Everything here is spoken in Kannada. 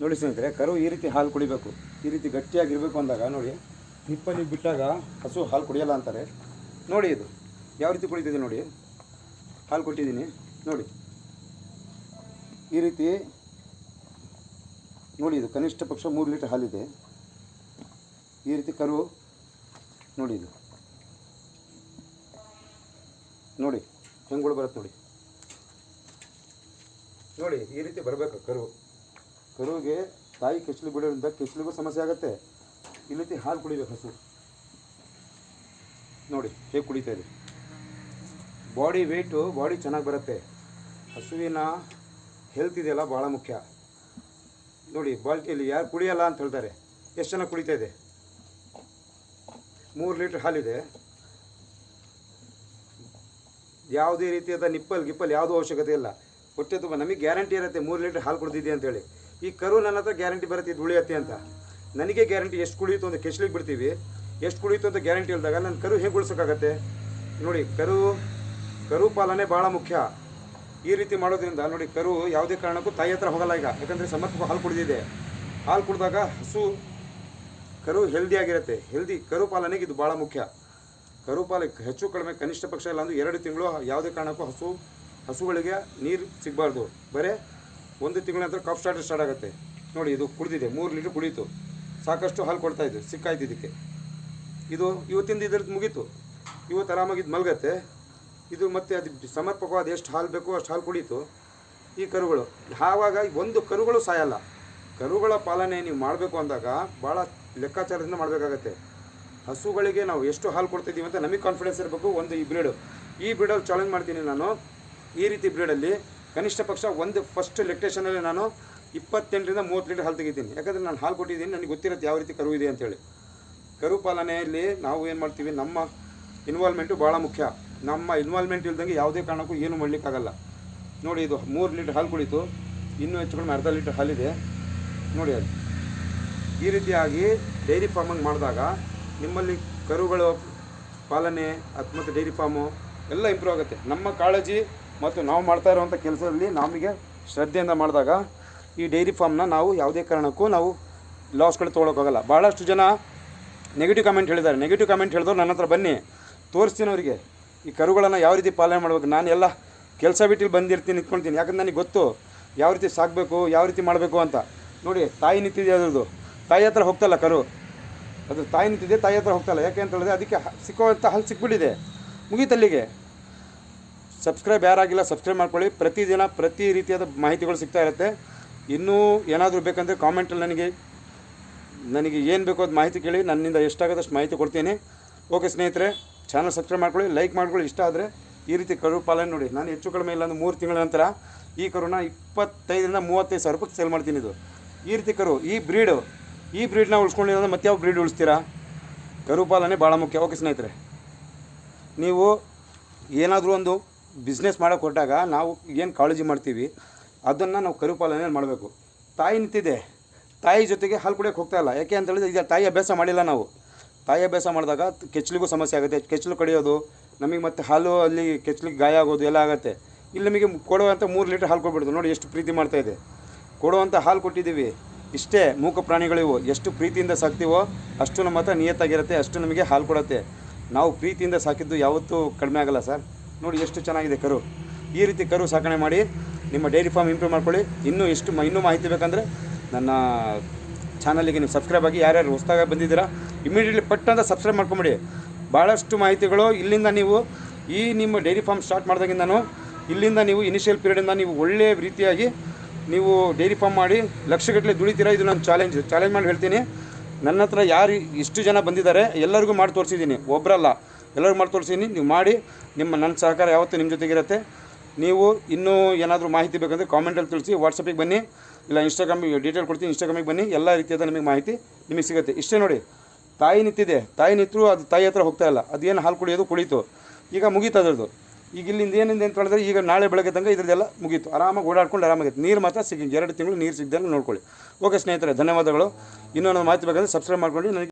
ನೋಡಿ ಸ್ನೇಹಿತರೆ, ಕರು ಈ ರೀತಿ ಹಾಲು ಕುಡಿಬೇಕು. ಈ ರೀತಿ ಗಟ್ಟಿಯಾಗಿರಬೇಕು ಅಂದಾಗ ನೋಡಿ ನಿಪ್ಪಲ್ಲಿ ಬಿಟ್ಟಾಗ ಹಸು ಹಾಲು ಕುಡಿಯಲ್ಲ ಅಂತಾರೆ. ನೋಡಿ ಇದು, ಯಾವ ರೀತಿ ಕುಡಿತಿದೆ ನೋಡಿ? ಹಾಲು ಕೊಟ್ಟಿದ್ದೀನಿ, ನೋಡಿ. ಈ ರೀತಿ, ನೋಡಿ ಇದು, ಕನಿಷ್ಠ ಪಕ್ಷ ಮೂರು ಲೀಟರ್ ಹಾಲಿದೆ. ಈ ರೀತಿ ಕರು, ನೋಡಿ ಇದು. ನೋಡಿ, ಹೆಂಗಳು ಬರುತ್ತೆ ನೋಡಿ. ನೋಡಿ, ಈ ರೀತಿ ಬರಬೇಕು ಕರು. ಕರುವಿಗೆ ತಾಯಿ ಕೆಚ್ಚಲು ಬಿಡೋದ್ರಿಂದ ಕೆಚ್ಚಲಿಗೂ ಸಮಸ್ಯೆ ಆಗುತ್ತೆ. ಈ ರೀತಿ ಹಾಲು ಕುಡಿಬೇಕು ಹಸು. ನೋಡಿ, ಹೇಗೆ ಕುಡಿತಾ ಇದೆ. ಬಾಡಿ ವೆಯ್ಟು ಬಾಡಿ ಚೆನ್ನಾಗಿ ಬರುತ್ತೆ. ಹಸುವಿನ ಹೆಲ್ತ್ ಇದೆಯಲ್ಲ ಭಾಳ ಮುಖ್ಯ. ನೋಡಿ, ಬಾಲ್ಟಿಯಲ್ಲಿ ಯಾರು ಕುಡಿಯಲ್ಲ ಅಂತ ಹೇಳ್ತಾರೆ. ಎಷ್ಟು ಜನ ಕುಡಿತಾ ಇದೆ? ಮೂರು ಲೀಟ್ರ್ ಹಾಲಿದೆ. ಯಾವುದೇ ರೀತಿಯಾದ ನಿಪ್ಪಲ್ ಗಿಪ್ಪಲ್ ಯಾವುದೂ ಅವಶ್ಯಕತೆ ಇಲ್ಲ. ಹೊಟ್ಟೆ ತುಂಬ, ನಮಗೆ ಗ್ಯಾರಂಟಿ ಇರುತ್ತೆ ಮೂರು ಲೀಟ್ರ್ ಹಾಲು ಕುಡ್ದಿದೆ ಅಂತೇಳಿ ಈ ಕರು ನನ್ನ ಹತ್ರ ಗ್ಯಾರಂಟಿ ಬರುತ್ತೆ, ಇದು ಉಳಿಯತ್ತೆ ಅಂತ. ನನಗೆ ಗ್ಯಾರಂಟಿ ಎಷ್ಟು ಕುಳಿಯಿತು ಅಂತ ಕೆಸ್ಲಿಗೆ ಬಿಡ್ತೀವಿ. ಎಷ್ಟು ಕುಳಿಯಿತು ಅಂತ ಗ್ಯಾರಂಟಿ ಇಲ್ದಾಗ ನನ್ನ ಕರು ಹೇಗೆ ಉಳಿಸೋಕ್ಕಾಗತ್ತೆ ನೋಡಿ, ಕರು ಕರು ಪಾಲನೆ ಭಾಳ ಮುಖ್ಯ. ಈ ರೀತಿ ಮಾಡೋದ್ರಿಂದ ನೋಡಿ, ಕರು ಯಾವುದೇ ಕಾರಣಕ್ಕೂ ತಾಯಿ ಹತ್ರ ಹೋಗಲ್ಲ ಈಗ. ಯಾಕಂದರೆ ಸಮರ್ಪಕ ಹಾಲು ಕುಡಿದಿದೆ. ಹಾಲು ಕುಡಿದಾಗ ಹಸು, ಕರು ಹೆಲ್ದಿ ಆಗಿರುತ್ತೆ. ಹೆಲ್ದಿ ಕರು ಪಾಲನೆಗೆ ಇದು ಭಾಳ ಮುಖ್ಯ. ಕರು ಪಾಲಕ್ಕೆ ಹೆಚ್ಚು ಕಡಿಮೆ ಕನಿಷ್ಠ ಪಕ್ಷ ಇಲ್ಲ ಅಂದ್ರೆ ಎರಡು ತಿಂಗಳು ಯಾವುದೇ ಕಾರಣಕ್ಕೂ ಹಸು, ಹಸುಗಳಿಗೆ ನೀರು ಸಿಗಬಾರ್ದು. ಬರೀ ಒಂದು ತಿಂಗಳ ನಂತರ ಕಫ್ ಸ್ಟಾರ್ಟ್ ಸ್ಟಾರ್ಟ್ ಆಗುತ್ತೆ. ನೋಡಿ, ಇದು ಕುಡಿದಿದೆ. ಮೂರು ಲೀಟ್ರ್ ಕುಡೀತು. ಸಾಕಷ್ಟು ಹಾಲು ಕೊಡ್ತಾ ಇದ್ದು ಸಿಕ್ಕಾಯ್ತು ಇದಕ್ಕೆ. ಇದು ಇವತ್ತಿಂದ ಇದ್ರದ್ದು ಮುಗೀತು. ಇವತ್ತು ಆರಾಮಾಗಿ ಇದು ಮಲಗತ್ತೆ. ಇದು ಮತ್ತೆ ಅದು ಸಮರ್ಪಕವಾದ ಎಷ್ಟು ಹಾಲು ಬೇಕೋ ಅಷ್ಟು ಹಾಲು ಕುಡೀತು. ಈ ಕರುಗಳು. ಆವಾಗ ಒಂದು ಕರುಗಳು ಸಾಯಲ್ಲ. ಕರುಗಳ ಪಾಲನೆ ನೀವು ಮಾಡಬೇಕು ಅಂದಾಗ ಭಾಳ ಲೆಕ್ಕಾಚಾರದಿಂದ ಮಾಡಬೇಕಾಗತ್ತೆ. ಹಸುಗಳಿಗೆ ನಾವು ಎಷ್ಟು ಹಾಲು ಕೊಡ್ತಿದ್ದೀವಿ ಅಂತ ನಮಗೆ ಕಾನ್ಫಿಡೆನ್ಸ್ ಇರಬೇಕು. ಒಂದು ಈ ಬ್ರೀಡು ಈ ಬ್ರೀಡಲ್ಲಿ ಚಾಲೆಂಜ್ ಮಾಡ್ತೀನಿ ನಾನು. ಈ ರೀತಿ ಬ್ರೀಡಲ್ಲಿ ಕನಿಷ್ಠ ಪಕ್ಷ ಒಂದು ಫಸ್ಟ್ ಲೆಕ್ಟೇಷನಲ್ಲಿ ನಾನು ಇಪ್ಪತ್ತೆಂಟರಿಂದ ಮೂವತ್ತು ಲೀಟರ್ ಹಾಲು ತೆಗಿತೀನಿ. ಯಾಕಂದರೆ ನಾನು ಹಾಲು ಕೊಟ್ಟಿದ್ದೀನಿ. ನನಗೆ ಗೊತ್ತಿರುತ್ತೆ ಯಾವ ರೀತಿ ಕರು ಇದೆ ಅಂತೇಳಿ. ಕರು ಪಾಲನೆಯಲ್ಲಿ ನಾವು ಏನು ಮಾಡ್ತೀವಿ? ನಮ್ಮ ಇನ್ವಾಲ್ವ್ಮೆಂಟು ಭಾಳ ಮುಖ್ಯ. ನಮ್ಮ ಇನ್ವಾಲ್ವ್ಮೆಂಟ್ ಇಲ್ದಂಗೆ ಯಾವುದೇ ಕಾರಣಕ್ಕೂ ಏನು ಮಾಡಲಿಕ್ಕಾಗಲ್ಲ. ನೋಡಿ, ಇದು ಮೂರು ಲೀಟ್ರ್ ಹಾಲು ಕುಳಿತು ಇನ್ನೂ ಹೆಚ್ಚು ಕಡಿಮೆ ಅರ್ಧ ಲೀಟ್ರ್ ಹಾಲಿದೆ. ನೋಡಿ ಅದು. ಈ ರೀತಿಯಾಗಿ ಡೈರಿ ಫಾರ್ಮಿಂಗ್ ಮಾಡಿದಾಗ ನಿಮ್ಮಲ್ಲಿ ಕರುಗಳು ಪಾಲನೆ ಮತ್ತು ಡೈರಿ ಫಾರ್ಮು ಎಲ್ಲ ಇಂಪ್ರೂವ್ ಆಗುತ್ತೆ. ನಮ್ಮ ಕಾಳಜಿ ಮತ್ತು ನಾವು ಮಾಡ್ತಾ ಇರುವಂಥ ಕೆಲಸದಲ್ಲಿ ನಮಗೆ ಶ್ರದ್ಧೆಯಿಂದ ಮಾಡಿದಾಗ ಈ ಡೈರಿ ಫಾರ್ಮ್ನ ನಾವು ಯಾವುದೇ ಕಾರಣಕ್ಕೂ ನಾವು ಲಾಸ್ಗಳು ತೊಗೊಳಕ್ಕಾಗಲ್ಲ ಭಾಳಷ್ಟು ಜನ ನೆಗೆಟಿವ್ ಕಮೆಂಟ್ ಹೇಳಿದ್ದಾರೆ. ನೆಗೆಟಿವ್ ಕಮೆಂಟ್ ಹೇಳಿದವ್ರು ನನ್ನ ಹತ್ರ ಬನ್ನಿ. ತೋರಿಸ್ತೀನಿ ಅವರಿಗೆ. ಈ ಕರುಗಳನ್ನು ಯಾವ ರೀತಿ ಪಾಲನೆ ಮಾಡಬೇಕು? ನಾನು ಎಲ್ಲ ಕೆಲಸ ಬಿಟ್ಟು ಇಲ್ಲಿ ಬಂದಿರ್ತೀನಿ ನಿಂತ್ಕೊಳ್ತೀನಿ ಯಾಕಂದ್ರೆ ನನಗೆ ಗೊತ್ತು ಯಾವ ರೀತಿ ಸಾಕಬೇಕು, ಯಾವ ರೀತಿ ಮಾಡಬೇಕು ಅಂತ. ನೋಡಿ, ತಾಯಿ ನಿಂತಿದೆ ಅದ್ರದ್ದು ತಾಯಿ ಹತ್ರ ಹೋಗ್ತಲ್ಲ ಕರು? ಅದು ತಾಯಿ ನಿಂತಿದೆ ತಾಯಿ ಹತ್ರ ಹೋಗ್ತಲ್ಲ? ಯಾಕೆ ಅಂತ ಹೇಳಿದ್ರೆ ಅದಕ್ಕೆ ಸಿಕ್ಕುವಂಥ ಹಲ್ಲು ಸಿಕ್ಬಿಟ್ಟಿದೆ. ಮುಗೀತಲ್ಲಿಗೆ. ಸಬ್ಸ್ಕ್ರೈಬ್ ಯಾರಾಗಿಲ್ಲ ಸಬ್ಸ್ಕ್ರೈಬ್ ಮಾಡ್ಕೊಳ್ಳಿ. ಪ್ರತಿದಿನ ಪ್ರತಿ ರೀತಿಯಾದ ಮಾಹಿತಿಗಳು ಸಿಗ್ತಾ ಇರುತ್ತೆ. ಇನ್ನೂ ಏನಾದರೂ ಬೇಕಂದರೆ ಕಾಮೆಂಟಲ್ಲಿ ನನಗೆ ನನಗೆ ಏನು ಬೇಕೋ ಅದು ಮಾಹಿತಿ ಕೇಳಿ. ನನ್ನಿಂದ ಎಷ್ಟಾಗದಷ್ಟು ಮಾಹಿತಿ ಕೊಡ್ತೀನಿ. ಓಕೆ ಸ್ನೇಹಿತರೆ ಚಾನಲ್ ಸಬ್ಸ್ಕ್ರೈಬ್ ಮಾಡ್ಕೊಳ್ಳಿ ಲೈಕ್ ಮಾಡ್ಕೊಳ್ಳಿ. ಇಷ್ಟ ಆದರೆ ಈ ರೀತಿ ಕರು ಪಾಲನೆ ನೋಡಿ. ನಾನು ಹೆಚ್ಚು ಕಡಿಮೆ ಇಲ್ಲ, ಅಂದ್ರೆ ಮೂರು ತಿಂಗಳ ನಂತರ ಈ ಕರುನ ಇಪ್ಪತ್ತೈದರಿಂದ ಮೂವತ್ತೈದು ಸಾವಿರ ರೂಪಾಯಿ ಸೇಲ್ ಮಾಡ್ತೀನಿ ಇದು. ಈ ರೀತಿ ಕರು, ಈ ಬ್ರೀಡು ಈ ಬ್ರೀಡ್ನ ಉಳಿಸ್ಕೊಂಡಿರೋದ್ರೆ ಮತ್ತೆ ಯಾವ ಬ್ರೀಡ್ ಉಳಿಸ್ತೀರಾ? ಕರು ಪಾಲನೆ ಭಾಳ ಮುಖ್ಯ. ಓಕೆ ಸ್ನೇಹಿತರೆ, ನೀವು ಏನಾದರೂ ಒಂದು ಬಿಸ್ನೆಸ್ ಮಾಡೋಕೆ ಹೊರಟಾಗ ನಾವು ಏನು ಕಾಳಜಿ ಮಾಡ್ತೀವಿ, ಅದನ್ನು ನಾವು ಕರುಪಾಲನೆ ಮಾಡಬೇಕು. ತಾಯಿ ನಿಂತಿದೆ. ತಾಯಿ ಜೊತೆಗೆ ಹಾಲು ಕುಡಿಯೋಕೆ ಹೋಗ್ತಾ ಇಲ್ಲ. ಯಾಕೆ ಅಂತ ಹೇಳಿದ್ರೆ ಈಗ ತಾಯಿ ಅಭ್ಯಾಸ ಮಾಡಿಲ್ಲ ನಾವು. ತಾಯಿ ಅಭ್ಯಾಸ ಮಾಡಿದಾಗ ಕೆಚ್ಚಲಿಗೂ ಸಮಸ್ಯೆ ಆಗುತ್ತೆ. ಕೆಚ್ಚಲು ಕಡಿಯೋದು, ನಮಗೆ ಮತ್ತೆ ಹಾಲು ಅಲ್ಲಿ ಕೆಚ್ಚಲಿಗೆ ಗಾಯ ಆಗೋದು ಎಲ್ಲ ಆಗುತ್ತೆ. ಇಲ್ಲಿ ನಮಗೆ ಕೊಡುವಂಥ ಮೂರು ಲೀಟ್ರ್ ಹಾಲು ಕೊಟ್ಬಿಡ್ತು ನೋಡಿ ಎಷ್ಟು ಪ್ರೀತಿ ಮಾಡ್ತಾ ಇದೆ. ಕೊಡುವಂಥ ಹಾಲು ಕೊಟ್ಟಿದ್ದೀವಿ. ಇಷ್ಟೇ ಮೂಕ ಪ್ರಾಣಿಗಳಿವು. ಎಷ್ಟು ಪ್ರೀತಿಯಿಂದ ಸಾಕ್ತೀವೋ ಅಷ್ಟು ನಮ್ಮ ಹತ್ರ ನಿಯತ್ತಾಗಿರುತ್ತೆ, ಅಷ್ಟು ನಮಗೆ ಹಾಲು ಕೊಡುತ್ತೆ. ನಾವು ಪ್ರೀತಿಯಿಂದ ಸಾಕಿದ್ದು ಯಾವತ್ತೂ ಕಡಿಮೆ ಆಗಲ್ಲ ಸರ್. ನೋಡಿ ಎಷ್ಟು ಚೆನ್ನಾಗಿದೆ ಕರು. ಈ ರೀತಿ ಕರು ಸಾಕಣೆ ಮಾಡಿ ನಿಮ್ಮ ಡೈರಿ ಫಾರ್ಮ್ ಇಂಪ್ರೂವ್ ಮಾಡ್ಕೊಳ್ಳಿ. ಇನ್ನೂ ಎಷ್ಟು ಇನ್ನೂ ಮಾಹಿತಿ ಬೇಕಂದರೆ ನನ್ನ ಚಾನಲಿಗೆ ನೀವು ಸಬ್ಸ್ಕ್ರೈಬ್ ಆಗಿ ಯಾರ್ಯಾರು ಹೊಸದಾಗ ಬಂದಿದ್ದೀರಾ ಇಮಿಡಿಯೇಟ್ಲಿ ಪಟ್ ಅಂತ ಸಬ್ಸ್ಕ್ರೈಬ್ ಮಾಡ್ಕೊಂಬಿಡಿ. ಭಾಳಷ್ಟು ಮಾಹಿತಿಗಳು ಇಲ್ಲಿಂದ ನೀವು ಈ ನಿಮ್ಮ ಡೈರಿ ಫಾರ್ಮ್ ಸ್ಟಾರ್ಟ್ ಮಾಡಿದಾಗಿಂದನೂ ಇಲ್ಲಿಂದ ನೀವು ಇನಿಷಿಯಲ್ ಪೀರಿಯಡಿಂದ ನೀವು ಒಳ್ಳೆಯ ರೀತಿಯಾಗಿ ನೀವು ಡೈರಿ ಫಾರ್ಮ್ ಮಾಡಿ ಲಕ್ಷಗಟ್ಟಲೆ ದುಡಿತೀರಾ, ಇದು ನಾನು ಚಾಲೆಂಜ್ ಚಾಲೆಂಜ್ ಮಾಡಿ ಹೇಳ್ತೀನಿ. ನನ್ನ ಹತ್ರ ಯಾರು ಇಷ್ಟು ಜನ ಬಂದಿದ್ದಾರೆ, ಎಲ್ಲರಿಗೂ ಮಾಡಿ ತೋರಿಸಿದ್ದೀನಿ. ಒಬ್ಬರಲ್ಲ ಎಲ್ಲರಿಗೂ ಮಾಡಿ ತೋರಿಸಿದ್ದೀನಿ ನೀವು ಮಾಡಿ, ನಿಮ್ಮ ನನ್ನ ಸಹಕಾರ ಯಾವತ್ತೂ ನಿಮ್ಮ ಜೊತೆಗಿರುತ್ತೆ. ನೀವು ಇನ್ನೂ ಏನಾದರೂ ಮಾಹಿತಿ ಬೇಕಂದರೆ ಕಾಮೆಂಟಲ್ಲಿ ತಿಳಿಸಿ ವಾಟ್ಸಪ್ಪಿಗೆ ಬನ್ನಿ, ಇಲ್ಲ ಇನ್ಸ್ಟಾಗ್ರಾಮಿಗೆ ಡೀಟೇಲ್ ಕೊಡ್ತೀನಿ ಇನ್ಸ್ಟಾಗ್ರಾಮಿಗೆ ಬನ್ನಿ, ಎಲ್ಲ ರೀತಿಯಾದ ನಿಮಗೆ ಮಾಹಿತಿ ನಿಮಗೆ ಸಿಗುತ್ತೆ. ಇಷ್ಟೇ ನೋಡಿ, ತಾಯಿ ನಿಂತಿದೆ, ತಾಯಿ ನಿಂತರೂ ಅದು ತಾಯಿ ಹತ್ರ ಹೋಗ್ತಾ ಇಲ್ಲ ಅದೇನು ಹಾಲು ಕುಡಿಯೋದು ಕುಳಿತು ಈಗ ಮುಗೀತು ಅದರದ್ದು. ಈಗ ಇಲ್ಲಿಂದ ಏನಿಂದ ಅಂತ ಹೇಳಿದ್ರೆ ಈಗ ನಾಳೆ ಬೆಳಗ್ಗೆ ತನಕ ಇದ್ರದ್ದೆಲ್ಲ ಮುಗೀತು. ಆರಾಮಾಗಿ ಓಡಾಡ್ಕೊಂಡು ಆರಾಮಾಗಿ ನೀರು ಮಾತ್ರ ಸಿಗಿ ಎರಡು ತಿಂಗಳು ನೀರು ಸಿಗ್ದಂಗೆ ನೋಡ್ಕೊಳ್ಳಿ. ಓಕೆ ಸ್ನೇಹಿತರೆ, ಧನ್ಯವಾದಗಳು. ಇನ್ನೊಂದು ಮಾಹಿತಿ ಬೇಕಂದರೆ ಸಬ್ಸ್ಕ್ರೈಬ್ ಮಾಡ್ಕೊಂಡು, ನನಗೆ